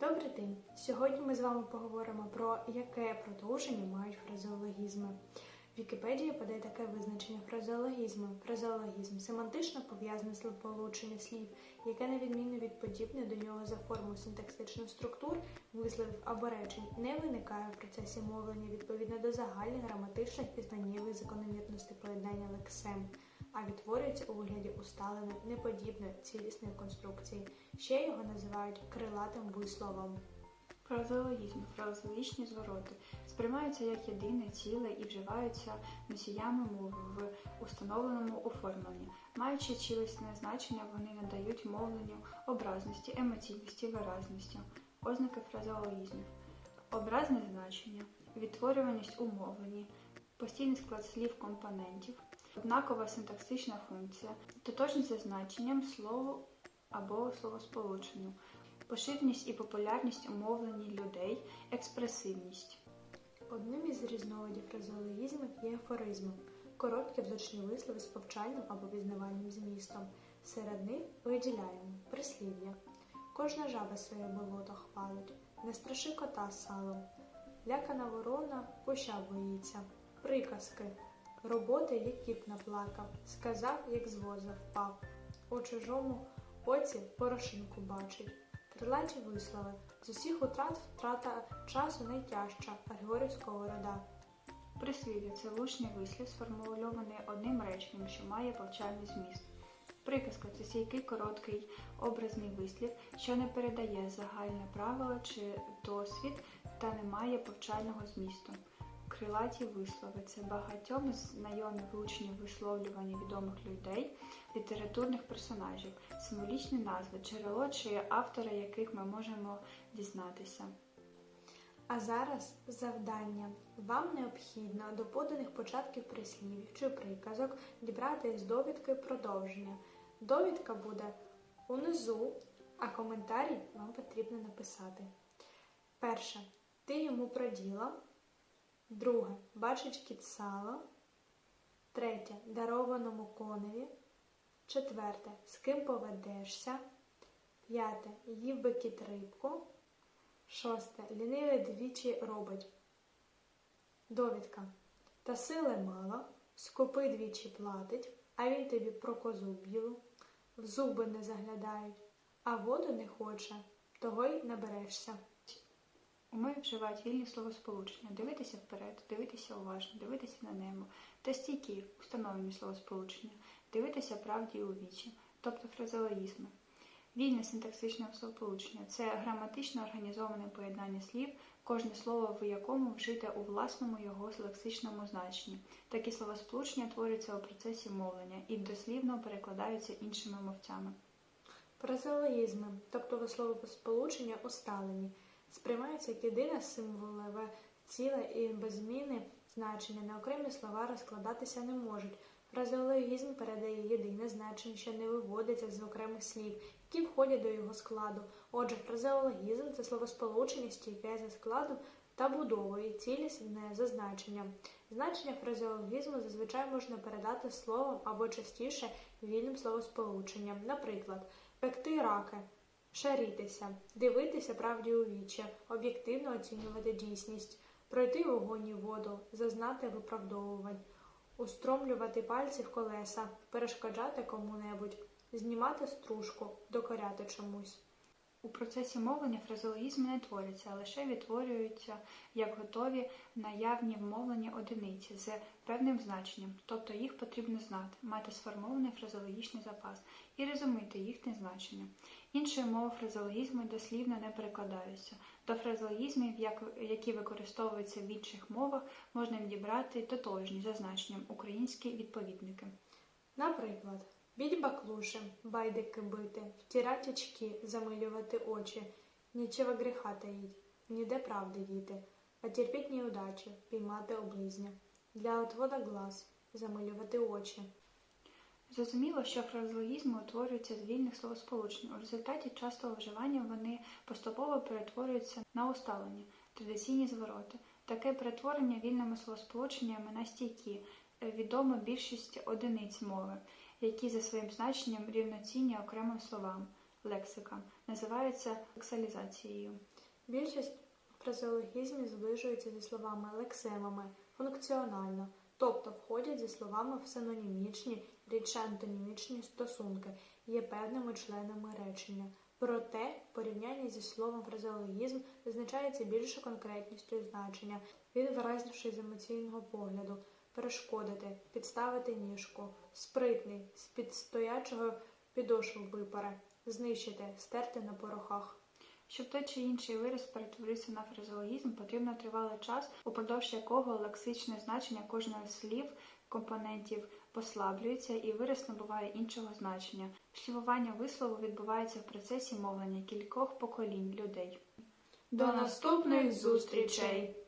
Добрий день! Сьогодні ми з вами поговоримо про яке продовження мають фразеологізми. В Вікіпедії подає таке визначення фразеологізму. Фразеологізм семантично пов'язане словополучення слів, яке, на відміну від подібних до нього за форму синтаксичних структур, висловів або речень, не виникає в процесі мовлення відповідно до загальних граматичних пізнаннєвих закономірностей поєднання лексем, а відтворюється у вигляді усталеної, неподібної, цілісної конструкції. Ще його називають крилатим висловом. Фразеологізм, фразеологічні звороти сприймаються як єдине ціле і вживаються носіями мови в установленому оформленні. Маючи цілісне значення, вони надають мовленню образності, емоційності, виразності. Ознаки фразеологізмів. Образне значення, відтворюваність у мовленні, постійний склад слів компонентів, однакова синтаксична функція, тотожність за значенням слову або словосполученню, поширеність і популярність у мовленні людей, експресивність. Одним із різновидів фразеологізмів є афоризми – короткі влучні вислови з повчальним або пізнавальним змістом. Серед них виділяємо прислів'я. Кожна жаба своє болото хвалить, не страши кота салом. Лякана ворона куща боїться. Приказки. Роботи, як кіт наплакав, сказав, як з воза впав. У чужому оці порошинку бачить. Крилаті вислови. З усіх утрат втрата часу найтяжча. Григорій Сковорода. Прислів'я це влучний вислів, сформульований одним реченням, що має повчальний зміст. Приказка це стійкий короткий образний вислів, що не передає загальне правило чи досвід та не має повчального змісту. Крилаті вислови це багатьом знайомі влучні висловлювання відомих людей, літературних персонажів, символічні назви, джерело чи автора яких ми можемо дізнатися. А зараз завдання. Вам необхідно до поданих початків прислів'їв чи приказок дібрати з довідки продовження. Довідка буде унизу, а коментарі вам потрібно написати. Перше. Ти йому проділа. Друге. Бачить кіт сало. Третє. Дарованому коневі. Четверте. З ким поведешся. П'яте. Їв би кіт рибку. Шосте. Ліниве двічі робить. Довідка. Та сили мало, скупи двічі платить, а він тобі про козу білу, в зуби не заглядають, а воду не хоче, того й наберешся. Умови вживають вільні словосполучення, дивитися вперед, дивитися уважно, дивитися на небо, та стійкі, установлені словосполучення, дивитися правді у вічі, тобто фразеологізми. Вільне синтаксичне словосполучення це граматично організоване поєднання слів, кожне слово в якому вжите у власному його лексичному значенні. Такі словосполучення творюються у процесі мовлення і дослівно перекладаються іншими мовцями. Фразеологізми, тобто висловосполучення усталені, сприймаються як єдине символове ціле і без зміни значення на окремі слова розкладатися не можуть. Фразеологізм передає єдине значення, що не виводиться з окремих слів, які входять до його складу. Отже, фразеологізм це словосполучення, стійке за складом та будовою, цілісне за значенням. Значення фразеологізму зазвичай можна передати словом або частіше вільним словосполученням. Наприклад, пекти раки, шарітися, дивитися правді у вічі, об'єктивно оцінювати дійсність, пройти вогонь і воду, зазнати виправдовувань устромлювати пальці в колеса, перешкоджати кому-небудь, знімати стружку, докоряти чомусь. У процесі мовлення фразеологізми не творяться, а лише відтворюються як готові наявні вмовлені одиниці з певним значенням, тобто їх потрібно знати, мати сформований фразеологічний запас і резумити їхнє значення. Іншою мовою фразеологізми дослівно не перекладаються. До фразеологізмів, які використовуються в інших мовах, можна відібрати тотожні за значенням українські відповідники. Наприклад, біть баклуші, байдики бити, втирать очки, замилювати очі, нічого гріха таїть, ніде правди діти, потерпіть неудачі, піймати облизня, для отвода глаз, замилювати очі. Зрозуміло, що фразеологізми утворюються з вільних словосполучень. У результаті частого вживання вони поступово перетворюються на усталені, традиційні звороти. Таке перетворення вільними словосполученнями на стійкі, відомо більшість одиниць мови, які за своїм значенням рівноцінні окремим словам. лексика, називається лексалізацією. Більшість фразеологізмів зближуються зі словами лексемами функціонально, тобто входять зі словами в синонімічні, рідше антонімічні стосунки, є певними членами речення. Проте, в порівнянні зі словом фразеологізм визначається більшою конкретністю значення, він виразніший з емоційного погляду, перешкодити, підставити ніжку, спритний, з під стоячого підошву випаре, знищити, стерти на порохах. Щоб той чи інший вираз перетворився на фразеологізм, потрібно тривалий час, упродовж якого лексичне значення кожного слів, компонентів послаблюється і вираз набуває іншого значення. Шлівування вислову відбувається в процесі мовлення кількох поколінь людей. До наступних зустрічей!